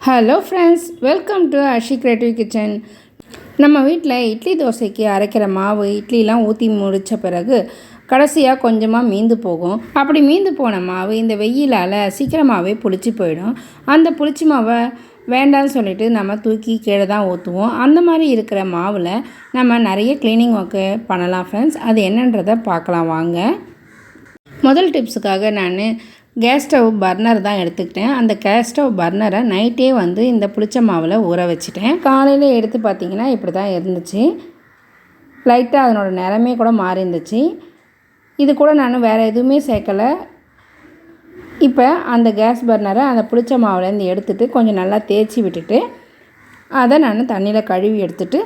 Hello friends welcome to Ashi creative kitchen நம்ம வீட்டில் இட்லி தோசைக்கு அரைக்கிற மாவு இட்லிலாம் ஊற்றி முடித்த பிறகு கடைசியாக கொஞ்சமாக மீந்து போகும். அப்படி மீந்து போன மாவு இந்த வெயிலால் சீக்கிரமாகவே புளிச்சு போயிடும். அந்த புளிச்சி மாவை வேண்டாம்னு சொல்லிட்டு நம்ம தூக்கி கீழே தான் ஊற்றுவோம் அந்த மாதிரி இருக்கிற மாவில் நம்ம நிறைய க்ளீனிங் ஒர்க்கு பண்ணலாம் ஃப்ரெண்ட்ஸ் அது என்னன்றதை பார்க்கலாம் வாங்க. முதல் டிப்ஸுக்காக நான் கேஸ் ஸ்டவ் பர்னர் தான் எடுத்துக்கிட்டேன். அந்த கேஸ் ஸ்டவ் பர்னரை நைட்டே வந்து இந்த புளிச்ச மாவில் ஊற வச்சுட்டேன். காலையில் எடுத்து பார்த்திங்கன்னா இப்படி தான் இருந்துச்சு லைட்டாக அதனோட நிறமே கூட மாறி இருந்துச்சு இது கூட நான் வேறு எதுவுமே சேர்க்கலை. இப்போ அந்த கேஸ் பர்னரை அந்த புளிச்ச மாவுலேருந்து எடுத்துகிட்டு கொஞ்சம் நல்லா தேய்ச்சி விட்டுட்டு அதை நான் தண்ணியில் கழுவி எடுத்துட்டு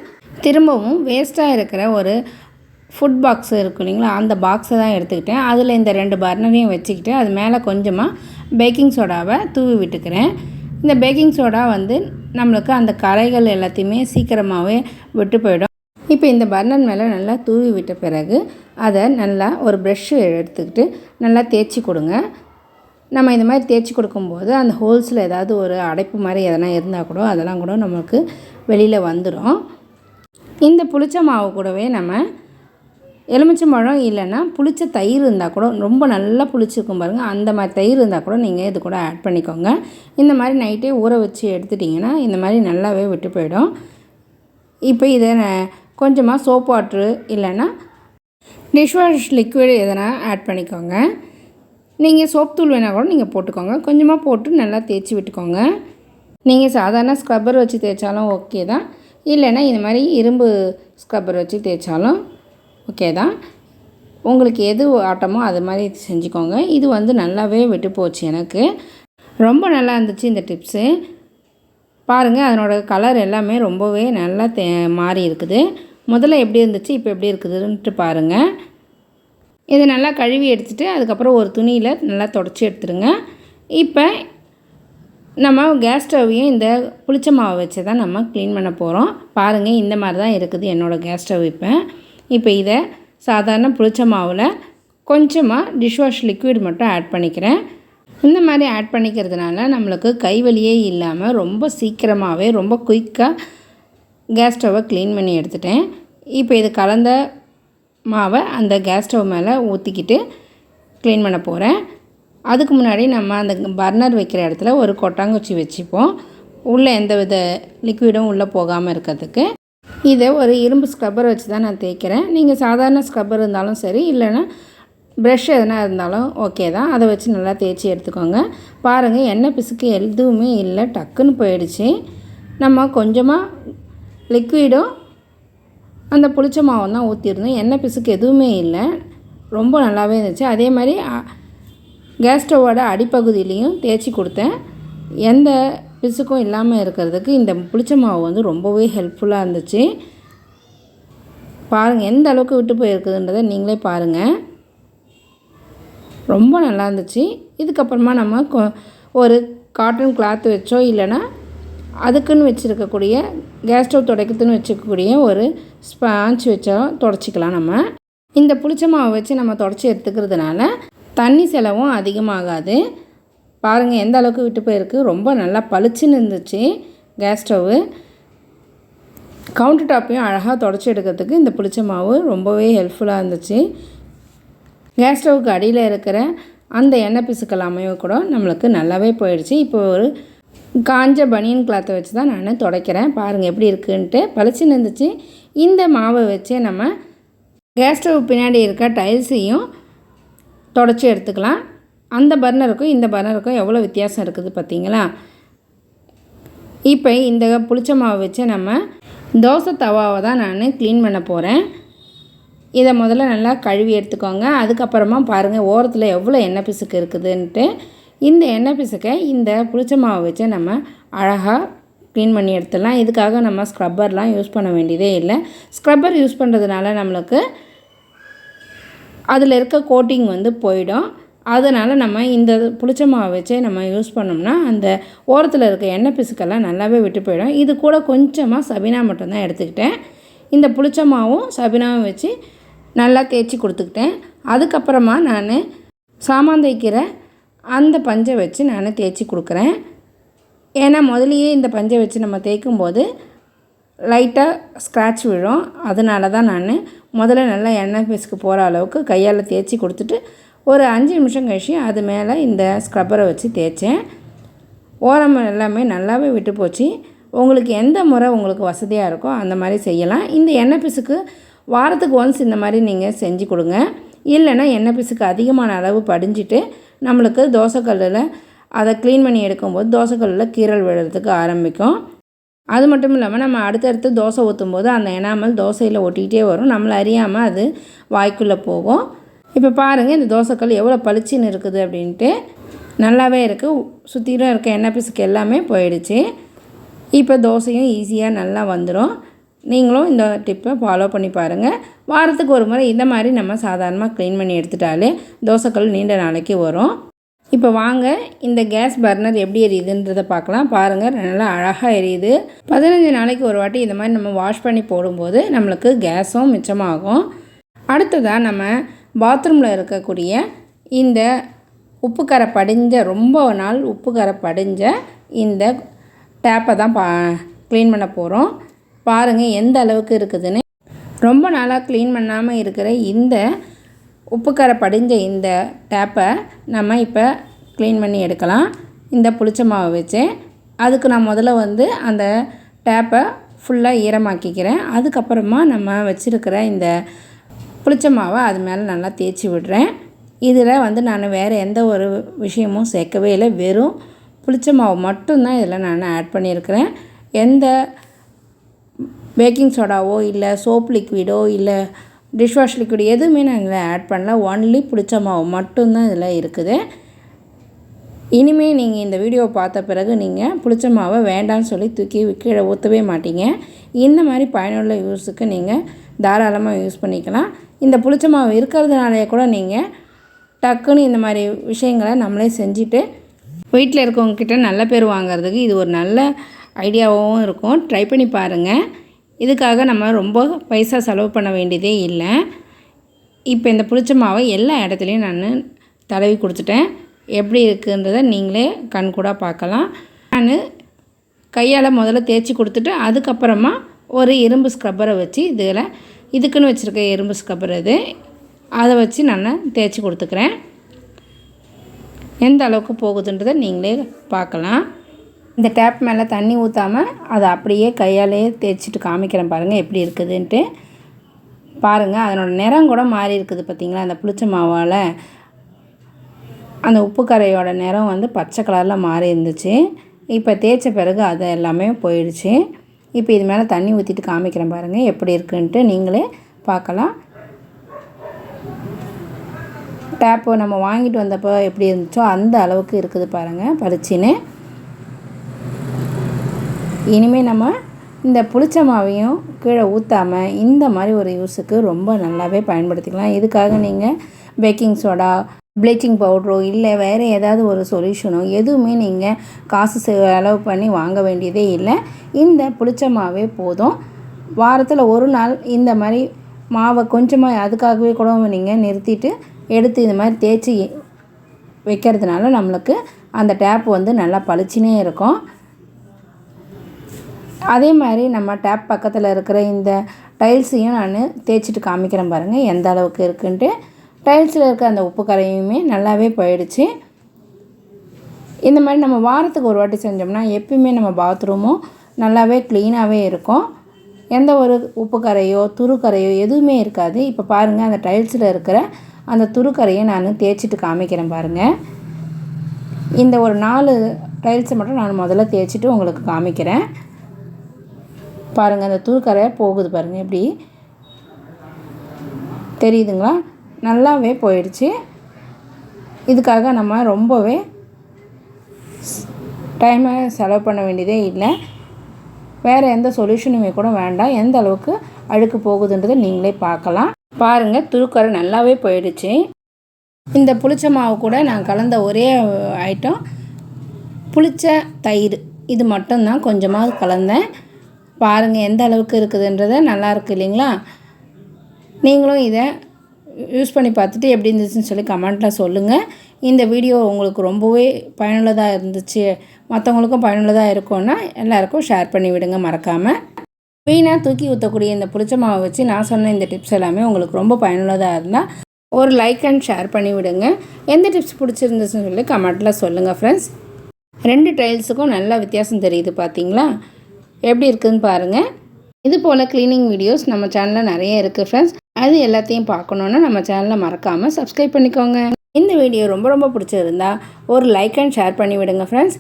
திரும்பவும் வேஸ்ட்டாக இருக்கிற ஒரு ஃபுட் பாக்ஸ் இருக்கு இல்லைங்களா? அந்த பாக்ஸை தான் எடுத்துக்கிட்டேன். அதில் இந்த ரெண்டு பர்னரையும் வச்சுக்கிட்டு அது மேலே கொஞ்சமாக பேக்கிங் சோடாவை தூவி விட்டுக்கிறேன். இந்த பேக்கிங் சோடா வந்து நம்மளுக்கு அந்த கரைகள் எல்லாத்தையுமே சீக்கிரமாகவே விட்டு போயிடும். இப்போ இந்த பர்னர் மேலே நல்லா தூவி விட்ட பிறகு அதை நல்லா ஒரு ப்ரெஷ்ஷு எடுத்துக்கிட்டு நல்லா தேய்ச்சி கொடுங்க. நம்ம இந்த மாதிரி தேய்ச்சி கொடுக்கும்போது அந்த ஹோல்ஸில் ஏதாவது ஒரு அடைப்பு மாதிரி எதனா இருந்தால் கூட அதெல்லாம் கூட நம்மளுக்கு வெளியில் வந்துடும் இந்த புளிச்ச மாவு கூடவே நம்ம எலுமிச்சை பழம் இல்லைன்னா புளிச்ச தயிர் இருந்தால் கூட ரொம்ப நல்லா புளிச்சிருக்கும் பாருங்கள் அந்த மாதிரி தயிர் இருந்தால் கூட நீங்கள் இது கூட ஆட் பண்ணிக்கோங்க. இந்த மாதிரி நைட்டே ஊற வச்சு எடுத்துட்டிங்கன்னா இந்த மாதிரி நல்லாவே விட்டு போயிடும். இப்போ இதை கொஞ்சமாக சோப் வாட்ரு இல்லைன்னா டிஷ்வாஷ் லிக்விட் எதனா ஆட் பண்ணிக்கோங்க. நீங்கள் சோப் தூள் வேணால் கூட நீங்கள் போட்டுக்கோங்க. கொஞ்சமாக போட்டு நல்லா தேய்ச்சி விட்டுக்கோங்க. நீங்கள் சாதாரண ஸ்க்ரப்பர் வச்சு தேய்ச்சாலும் ஓகே தான். இல்லைன்னா இந்த மாதிரி இரும்பு ஸ்க்ரப்பர் வச்சு தேய்ச்சாலும் ஓகே தான். உங்களுக்கு எது ஆட்டமோ அது மாதிரி செஞ்சுக்கோங்க. இது வந்து நல்லாவே விட்டு போச்சு எனக்கு. ரொம்ப நல்லா இருந்துச்சு இந்த டிப்ஸு. பாருங்கள் அதனோட கலர் எல்லாமே ரொம்பவே நல்லா தே மாறி இருக்குது. முதல்ல எப்படி இருந்துச்சு இப்போ எப்படி இருக்குதுன்ட்டு பாருங்கள் இதை நல்லா கழுவி எடுத்துகிட்டு அதுக்கப்புறம் ஒரு துணியில் நல்லா தொடச்சி எடுத்துருங்க. இப்போ நம்ம கேஸ் ஸ்டவ்வையும் இந்த புளிச்ச மாவை வச்சு தான் நம்ம க்ளீன் பண்ண போகிறோம் பாருங்கள் இந்த மாதிரி தான் இருக்குது என்னோடய கேஸ் ஸ்டவ் இப்போ. இப்போ இதை சாதாரண புளிச்ச மாவில் கொஞ்சமாக டிஷ்வாஷ் லிக்விட் மட்டும் ஆட் பண்ணிக்கிறேன். இந்த மாதிரி ஆட் பண்ணிக்கிறதுனால நம்மளுக்கு கைவலியே இல்லாமல் ரொம்ப சீக்கிரமாகவே ரொம்ப குயிக்காக கேஸ் ஸ்டவ்வை க்ளீன் பண்ணி எடுத்துட்டேன். இப்போ இது கலந்த மாவை அந்த கேஸ் ஸ்டவ் மேலே ஊற்றிக்கிட்டு க்ளீன் பண்ண போகிறேன் அதுக்கு முன்னாடி நம்ம அந்த பர்னர் வைக்கிற இடத்துல ஒரு கொட்டாங்குச்சி வச்சுப்போம். உள்ளே எந்த வித லிக்விடும் உள்ளே போகாமல் இருக்கிறதுக்கு. இதை ஒரு இரும்பு ஸ்க்ரப்பர் வச்சு தான் நான் தேய்க்கிறேன். நீங்கள் சாதாரண ஸ்க்ரப்பர் இருந்தாலும் சரி இல்லைன்னா ப்ரெஷ் எதனா இருந்தாலும் ஓகே தான். அதை வச்சு நல்லா தேய்ச்சி எடுத்துக்கோங்க. பாருங்கள் எண்ணெய் பிசுக்கு எதுவுமே இல்லை. டக்குன்னு போயிடுச்சு. நம்ம கொஞ்சமாக லிக்விடும் அந்த புளிச்ச மாவும் தான் ஊற்றிருந்தோம் எண்ணெய் பிசுக்கு எதுவுமே இல்லை. ரொம்ப நல்லாவே இருந்துச்சு. அதே மாதிரி கேஸ் ஸ்டவோட அடிப்பகுதியிலையும் தேய்ச்சி கொடுத்தேன். எந்த பிசுக்கும் இல்லாமல் இருக்கிறதுக்கு இந்த புளிச்ச மாவு வந்து ரொம்பவே ஹெல்ப்ஃபுல்லாக இருந்துச்சு. பாருங்கள் எந்த அளவுக்கு விட்டு போயிருக்குதுன்றதை நீங்களே பாருங்கள் ரொம்ப நல்லா இருந்துச்சு. இதுக்கப்புறமா நம்ம ஒரு காட்டன் கிளாத் வச்சோ இல்லைன்னா அதுக்குன்னு வச்சுருக்கக்கூடிய கேஸ் ஸ்டவ் துடைக்கிறதுன்னு வச்சுக்கக்கூடிய ஒரு ஸ்பாஞ்ச் வச்சோ தொடச்சிக்கலாம் நம்ம. இந்த புளிச்ச மாவை வச்சு நம்ம தொடச்சி எடுத்துக்கிறதுனால தண்ணி செலவும் அதிகமாகாது. பாருங்கள் எந்த அளவுக்கு விட்டு போயிருக்கு. ரொம்ப நல்லா பளிச்சுன்னு இருந்துச்சு கேஸ் ஸ்டவ்வு கவுண்டர் டாப்பையும் அழகாக தொடச்சி எடுக்கிறதுக்கு இந்த புளிச்ச மாவு ரொம்பவே ஹெல்ப்ஃபுல்லாக இருந்துச்சு. கேஸ் ஸ்டவ்வுக்கு அடியில் இருக்கிற அந்த எண்ணெய் பிசுக்கள் அமைவு கூட நம்மளுக்கு நல்லாவே போயிடுச்சு. இப்போ ஒரு காஞ்ச பனியன் கிளாத்தை வச்சு தான் நான் துடைக்கிறேன். பாருங்கள் எப்படி இருக்குன்ட்டு பளிச்சுன்னு இருந்துச்சு. இந்த மாவை வச்சே நம்ம கேஸ் ஸ்டவ் பின்னாடி இருக்க டைல்ஸையும் தொடச்சி எடுத்துக்கலாம். அந்த பர்னருக்கும் இந்த பர்னருக்கும் எவ்வளோ வித்தியாசம் இருக்குது பார்த்தீங்களா? இப்போ இந்த புளிச்ச மாவு வச்சு நம்ம தோசை தவாவை தான் நான் க்ளீன் பண்ண போகிறேன் இதை முதல்ல நல்லா கழுவி எடுத்துக்கோங்க. அதுக்கப்புறமா பாருங்கள் ஓரத்தில் எவ்வளோ எண்ணெய் பிசுக்கு இருக்குதுன்ட்டு. இந்த எண்ணெய் பிசுக்கை இந்த புளிச்ச மாவை வச்சு நம்ம அழகாக க்ளீன் பண்ணி எடுத்துடலாம். இதுக்காக நம்ம ஸ்க்ரப்பர்லாம் யூஸ் பண்ண வேண்டியதே இல்லை. ஸ்க்ரப்பர் யூஸ் பண்ணுறதுனால நம்மளுக்கு அதில் இருக்க கோட்டிங் வந்து போயிடும். அதனால் நம்ம இந்த புளிச்ச மாவை வச்சே நம்ம யூஸ் பண்ணோம்னா அந்த ஓரத்தில் இருக்க எண்ணெய் பிசுக்கெல்லாம் நல்லாவே விட்டு போயிடும். இது கூட கொஞ்சமாக சபினா மட்டும்தான் எடுத்துக்கிட்டேன். இந்த புளிச்ச மாவும் சபினாவும் வச்சு நல்லா தேய்ச்சி கொடுத்துக்கிட்டேன். அதுக்கப்புறமா நான் சாமான் தேய்க்கிற அந்த பஞ்சை வச்சு நான் தேய்ச்சி கொடுக்குறேன். ஏன்னா முதலியே இந்த பஞ்சை வச்சு நம்ம தேய்க்கும் போது லைட்டாக ஸ்க்ராட்ச் விழும். அதனால தான் நான் முதல்ல நல்லா எண்ணெய் பீஸுக்கு போகிற அளவுக்கு கையால் தேய்ச்சி கொடுத்துட்டு ஒரு அஞ்சு நிமிஷம் கழிச்சு அது மேலே இந்த ஸ்க்ரப்பரை வச்சு தேய்ச்சேன். ஓரம் எல்லாமே நல்லாவே விட்டு போச்சு. உங்களுக்கு எந்த முறை உங்களுக்கு வசதியாக இருக்கோ அந்த மாதிரி செய்யலாம். இந்த எண்ணெய் பிசுக்கு வாரத்துக்கு ஒன்ஸ் இந்த மாதிரி நீங்கள் செஞ்சு கொடுங்க. இல்லைன்னா எண்ணெய் பிசுக்கு அதிகமான அளவு படிஞ்சிட்டு நம்மளுக்கு தோசைக்கல்லில் அதை க்ளீன் பண்ணி எடுக்கும்போது தோசைக்கல்லில் கீரல் விழுறதுக்கு ஆரம்பிக்கும். அது மட்டும் இல்லாமல் நம்ம அடுத்தடுத்து தோசை ஊற்றும் போது அந்த எனாமல் தோசையில் ஒட்டிக்கிட்டே வரும். நம்மளை அறியாமல் அது வாய்க்குள்ளே போகும். இப்போ பாருங்கள் இந்த தோசைக்கல் எவ்வளோ பளிச்சுன்னு இருக்குது அப்படின்ட்டு. நல்லாவே இருக்குது சுற்றிலும் இருக்க எண்ணெய் பிசுக்கு எல்லாமே போயிடுச்சு. இப்போ தோசையும் ஈஸியாக நல்லா வந்துடும் நீங்களும் இந்த டிப்பை ஃபாலோ பண்ணி பாருங்கள் வாரத்துக்கு ஒரு முறை இந்த மாதிரி நம்ம சாதாரணமாக க்ளீன் பண்ணி எடுத்துட்டாலே தோசைக்கல் நீண்ட நாளைக்கு வரும். இப்போ வாங்க இந்த கேஸ் பர்னர் எப்படி எரியுதுன்றதை பார்க்கலாம். பாருங்கள் நல்லா அழகாக எரியுது. பதினஞ்சு நாளைக்கு ஒரு வாட்டி இந்த மாதிரி நம்ம வாஷ் பண்ணி போடும்போது நம்மளுக்கு கேஸும் மிச்சமாகும். அடுத்ததாக நம்ம பாத்ரூமில் இருக்கக்கூடிய இந்த உப்பு கரை படிஞ்ச ரொம்ப நாள் உப்பு கரை படிஞ்ச இந்த டேப்பை தான் பா க்ளீன் பண்ண போகிறோம் பாருங்கள் எந்த அளவுக்கு இருக்குதுன்னு. ரொம்ப நாளாக க்ளீன் பண்ணாமல் இருக்கிற இந்த உப்புக்கரை படிஞ்ச இந்த டேப்பை நம்ம இப்போ க்ளீன் பண்ணி எடுக்கலாம். இந்த புளிச்ச மாவை வச்சு. அதுக்கு நான் முதல்ல வந்து அந்த டேப்பை ஃபுல்லாக ஈரமாக்கிக்கிறேன். அதுக்கப்புறமா நம்ம வச்சுருக்கிற இந்த புளிச்ச மாவை அது மேலே நல்லா தேய்ச்சி விடுறேன். இதில் வந்து நான் வேறு எந்த ஒரு விஷயமும் சேர்க்கவே இல்லை. வெறும் புளிச்ச மாவு மட்டும்தான் இதில் நான் ஆட் பண்ணியிருக்கிறேன். எந்த பேக்கிங் சோடாவோ இல்லை சோப் லிக்விடோ இல்லை டிஷ்வாஷ் லிக்விட் எதுவுமே நான் இதில் ஆட் பண்ணல. ஒன்லி புளிச்ச மாவு மட்டும்தான் இதில் இருக்குது. இனிமேல் நீங்கள் இந்த வீடியோவை பார்த்த பிறகு நீங்கள் புளிச்ச மாவை வேண்டாம்னு சொல்லி தூக்கி கீழே ஊற்றவே மாட்டீங்க. இந்த மாதிரி பயனுள்ள யூஸுக்கு நீங்கள் தாராளமாக யூஸ் பண்ணிக்கலாம். இந்த புளிச்ச மாவு இருக்கிறதுனாலே கூட நீங்கள் டக்குன்னு இந்த மாதிரி விஷயங்களை நம்மளே செஞ்சுட்டு வீட்டில் இருக்கவங்கக்கிட்ட நல்ல பேர் வாங்குறதுக்கு இது ஒரு நல்ல ஐடியாவும் இருக்கும். ட்ரை பண்ணி பாருங்கள் இதுக்காக நம்ம ரொம்ப பைசா செலவு பண்ண வேண்டியதே இல்லை. இப்போ இந்த புளிச்ச மாவை எல்லா இடத்துலையும் நான் தடவி கொடுத்துட்டேன். எப்படி இருக்குன்றதை நீங்களே கண்கூடாக பார்க்கலாம். நான் கையால் முதல்ல தேய்ச்சி கொடுத்துட்டு அதுக்கப்புறமா ஒரு இரும்பு ஸ்க்ரப்பரை வச்சு இதில் இதுக்குன்னு வச்சுருக்க இரும்பு ஸ்க்ரப்பர் இது அதை வச்சு நான் தேய்ச்சி கொடுத்துக்கிறேன். எந்த அளவுக்கு போகுதுன்றதை நீங்களே பார்க்கலாம். இந்த டேப் மேலே தண்ணி ஊற்றாமல் அதை அப்படியே கையாலேயே தேய்ச்சிட்டு காமிக்கிறேன் பாருங்கள் எப்படி இருக்குதுன்ட்டு. பாருங்கள் அதனோட நிறம் கூட மாறி இருக்குது பார்த்திங்களா அந்த புளிச்ச மாவால். அந்த உப்பு கரையோட நிறம் வந்து பச்சை கலரில் மாறி இருந்துச்சு. இப்போ தேய்ச்ச பிறகு அது எல்லாமே போயிடுச்சு. இப்போ இது மேலே தண்ணி ஊற்றிட்டு காமிக்கிறேன் பாருங்கள் எப்படி இருக்குன்ட்டு. நீங்களே பார்க்கலாம். டேப்பு நம்ம வாங்கிட்டு வந்தப்போ எப்படி இருந்துச்சோ அந்த அளவுக்கு இருக்குது பாருங்கள் பளிச்சின்னு. இனிமேல் நம்ம இந்த புளிச்ச மாவையும் கீழே ஊற்றாமல் இந்த மாதிரி ஒரு யூஸுக்கு ரொம்ப நல்லாவே பயன்படுத்திக்கலாம். இதுக்காக நீங்கள் பேக்கிங் சோடா ப்ளீச்சிங் பவுட்ரோ இல்லை வேறு ஏதாவது ஒரு சொல்யூஷனோ எதுவுமே நீங்கள் காசு செலவு பண்ணி வாங்க வேண்டியதே இல்லை. இந்த புளிச்ச மாவே போதும். வாரத்தில் ஒரு நாள் இந்த மாதிரி மாவை கொஞ்சமாக அதுக்காகவே கூட நீங்கள் நிறுத்திட்டு எடுத்து இந்த மாதிரி தேய்ச்சி வைக்கிறதுனால நம்மளுக்கு அந்த டேப் வந்து நல்லா பளிச்சுனே இருக்கும். அதே மாதிரி நம்ம டேப் பக்கத்தில் இருக்கிற இந்த டைல்ஸையும் நான் தேய்ச்சிட்டு காமிக்கிறேன் பாருங்கள் எந்த அளவுக்கு இருக்குன்ட்டு. டைல்ஸில் இருக்க அந்த உப்பு கரையுமே நல்லாவே போயிடுச்சு. இந்த மாதிரி நம்ம வாரத்துக்கு ஒரு வாட்டி செஞ்சோம்னா எப்பயுமே நம்ம பாத்ரூமும் நல்லாவே க்ளீனாகவே இருக்கும். எந்த ஒரு உப்பு கரையோ துருக்கரையோ எதுவுமே இருக்காது. இப்போ பாருங்கள் அந்த டைல்ஸில் இருக்கிற அந்த துருக்கரையை நான் தேய்ச்சிட்டு காமிக்கிறேன் பாருங்கள் இந்த ஒரு நாலு டைல்ஸை மட்டும் நான் முதல்ல தேய்ச்சிட்டு உங்களுக்கு காமிக்கிறேன். பாருங்கள் அந்த துருக்கரை போகுது பாருங்கள் எப்படி? தெரியுதுங்களா? நல்லாவே போயிடுச்சு. இதுக்காக நம்ம ரொம்பவே டைமை செலவு பண்ண வேண்டியதே இல்லை. வேறு எந்த சொல்யூஷனுமே கூட வேண்டாம். எந்த அளவுக்கு அழுக்கு போகுதுன்றதை நீங்களே பார்க்கலாம். பாருங்கள் துருக்கரை நல்லாவே போயிடுச்சு. இந்த புளிச்ச மாவு கூட நான் கலந்த ஒரே ஐட்டம் புளிச்ச தயிர். இது மட்டும்தான் கொஞ்சமாக கலந்தேன். பாருங்கள் எந்த அளவுக்கு இருக்குதுன்றதை நல்லாயிருக்கு இல்லைங்களா? நீங்களும் இதை யூஸ் பண்ணி பார்த்துட்டு எப்படி இருந்துச்சுன்னு சொல்லி கமெண்ட்டில் சொல்லுங்கள் இந்த வீடியோ உங்களுக்கு ரொம்பவே பயனுள்ளதாக இருந்துச்சு. மற்றவங்களுக்கும் பயனுள்ளதாக இருக்கும்னா எல்லாேருக்கும் ஷேர் பண்ணி விடுங்க மறக்காமல் வீணாக தூக்கி ஊற்றக்கூடிய இந்த புளிச்ச மாவை வச்சு நான் சொன்ன இந்த டிப்ஸ் எல்லாமே உங்களுக்கு ரொம்ப பயனுள்ளதாக இருந்தால் ஒரு லைக் அண்ட் ஷேர் பண்ணி விடுங்க. எந்த டிப்ஸ் பிடிச்சிருந்துச்சுன்னு சொல்லி கமெண்ட்டில் சொல்லுங்கள் ஃப்ரெண்ட்ஸ் ரெண்டு டைல்ஸுக்கும் நல்ல வித்தியாசம் தெரியுது பார்த்தீங்களா எப்படி இருக்குதுன்னு பாருங்கள் இது போல் க்ளீனிங் வீடியோஸ் நம்ம சேனலில் நிறைய இருக்குது ஃப்ரெண்ட்ஸ் அது எல்லாத்தையும் பார்க்கணுன்னா நம்ம சேனலை மறக்காமல் சப்ஸ்கிரைப் பண்ணிக்கோங்க. இந்த வீடியோ ரொம்ப ரொம்ப பிடிச்சிருந்தா ஒரு லைக் அண்ட் ஷேர் பண்ணி விடுங்க ஃப்ரெண்ட்ஸ்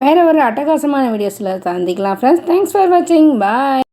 வேறு ஒரு அட்டகாசமான வீடியோஸில் சந்திக்கலாம் ஃப்ரெண்ட்ஸ் தேங்க்ஸ் ஃபார் வாட்சிங் பாய்